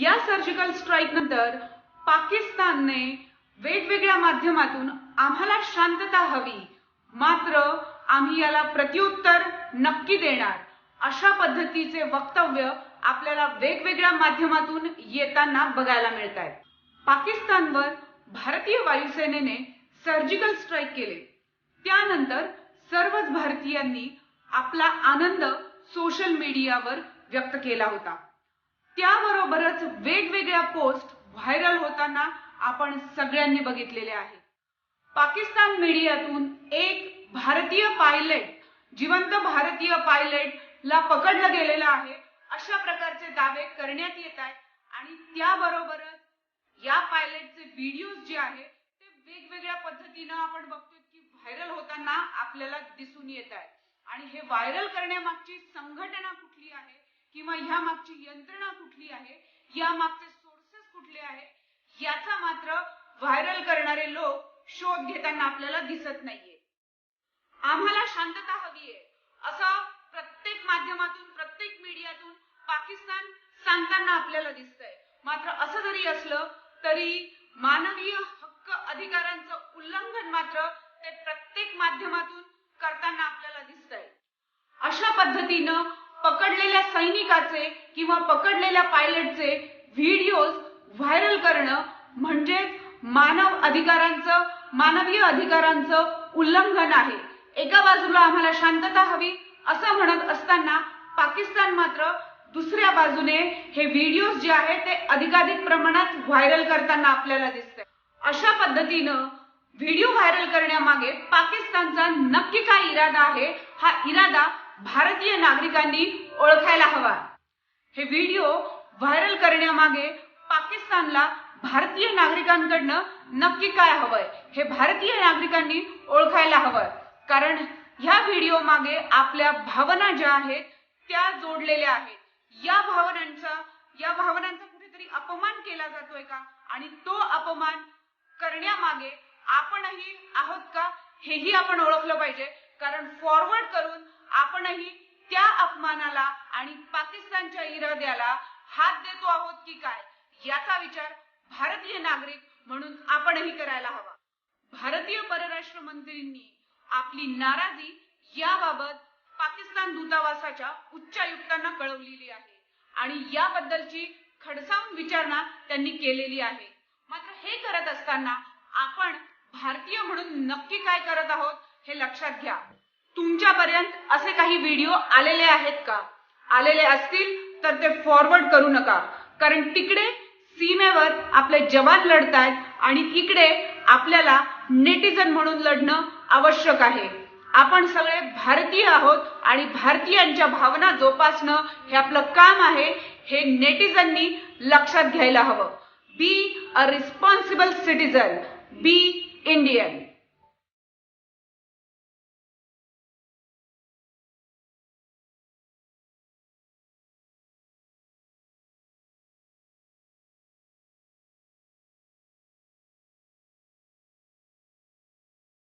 या surgical strike नंतर पाकिस्तानने वेगवेगळ्या माध्यमातून आम्हाला शांतता हवी. मात्र आम्ही याला प्रत्युत्तर नक्की देणार. अशा पद्धतीचे वक्तव्य आपल्याला वेगवेगळ्या माध्यमातून येताना बघायला मिळत आहेत पाकिस्तानवर भारतीय वायुसेनेने सर्जिकल स्ट्राईक केले. त्यानंतर सर्वच भारतीयांनी आपला आनंद सोशल मीडियावर व्यक्त केला होता. त्याबरोबरच वेगवेगळ्या पोस्ट व्हायरल होताना आपण सगळ्यांनी बघितलेले आहे. पाकिस्तान मीडियातून एक भारतीय पायलट जिवंत भारतीय पायलट ला पकडलं गेलेलं आहे. अशा प्रकारचे दावे करण्यात येत आहेत आणि त्याबरोबरच या पायलटचे व्हिडिओज जे आहेत ते वेगवेगळ्या पद्धतीनं आपण बघतोय की व्हायरल होताना आपल्याला दिसून येत आहे आणि हे व्हायरल करण्यामागची संघटना कुठली आहे किंवा ह्या मागची यंत्रणा कुठली आहे या मागचे सोर्सेस कुठले आहे याचा मात्र व्हायरल करणारे लोक शोध घेताना आपल्याला दिसत नाहीये. आम्हाला शांतता हवी आहे. असं प्रत्येक माध्यमातून प्रत्येक मीडियातून पाकिस्तान सांगताना आपल्याला दिसतंय. मात्र असं जरी असलं तरी मानवीय हक्क अधिकारांचं उल्लंघन मात्र ते प्रत्येक माध्यमातून करताना आपल्याला दिसतंय. अशा पद्धतीनं पकडलेल्या सैनिकाचे किंवा पकडलेल्या पायलटचे व्हिडिओज व्हायरल करणं म्हणजेच मानव अधिकारांचं मानवीय अधिकारांचं उल्लंघन आहे. एका बाजूला आम्हाला शांतता हवी असं म्हणत असताना पाकिस्तान मात्र दुसऱ्या बाजूने हे व्हिडिओज जे आहेत ते अधिकाधिक प्रमाणात व्हायरल करताना आपल्याला दिसतंय. अशा पद्धतीनं व्हिडिओ व्हायरल करण्यामागे पाकिस्तानचा नक्की काय इरादा आहे हा इरादा भारतीय नागरिकांनी ओळखायला हवा. हे व्हिडिओ व्हायरल करण्यामागे पाकिस्तानला भारतीय नागरिकांकडनं नक्की काय हवंय हे भारतीय नागरिकांनी ओळखायला हवंय. कारण ह्या व्हिडिओ मागे आपल्या भावना ज्या आहेत त्या जोडलेल्या आहेत. या भावनांचा या भावनांचा कुठेतरी अपमान केला जातोय का? आणि तो अपमान करण्यामागे आपणही आहोत का? हेही आपण ओळखलं पाहिजे. कारण फॉरवर्ड करून आपणही त्या अपमानाला आणि पाकिस्तानच्या इराद्याला हात देतो आहोत की काय याचा विचार भारतीय नागरिक म्हणून आपणही करायला हवा. भारतीय परराष्ट्र मंत्रींनी आपली नाराजी याबाबत पाकिस्तान दूतावासाच्या उच्चायुक्तांना कळवलेली आहे आणि याबद्दलची खडसावून विचारणा त्यांनी केलेली आहे. मात्र हे करत असताना आपण भारतीय म्हणून नक्की काय करत आहोत हे लक्षात घ्या. तुमच्यापर्यंत असे काही व्हिडिओ आलेले आहेत का? आलेले असतील तर ते फॉरवर्ड करू नका. कारण तिकडे सीमेवर आपले जवान लढतायत आणि इकडे आपल्याला नेटिझन म्हणून लढणं आवश्यक आहे. आपण सगळे भारतीय आहोत आणि भारतीयांच्या भावना जोपासणं हे आपलं काम आहे हे नेटिझननी लक्षात घ्यायला हवं. Be a responsible citizen be Indian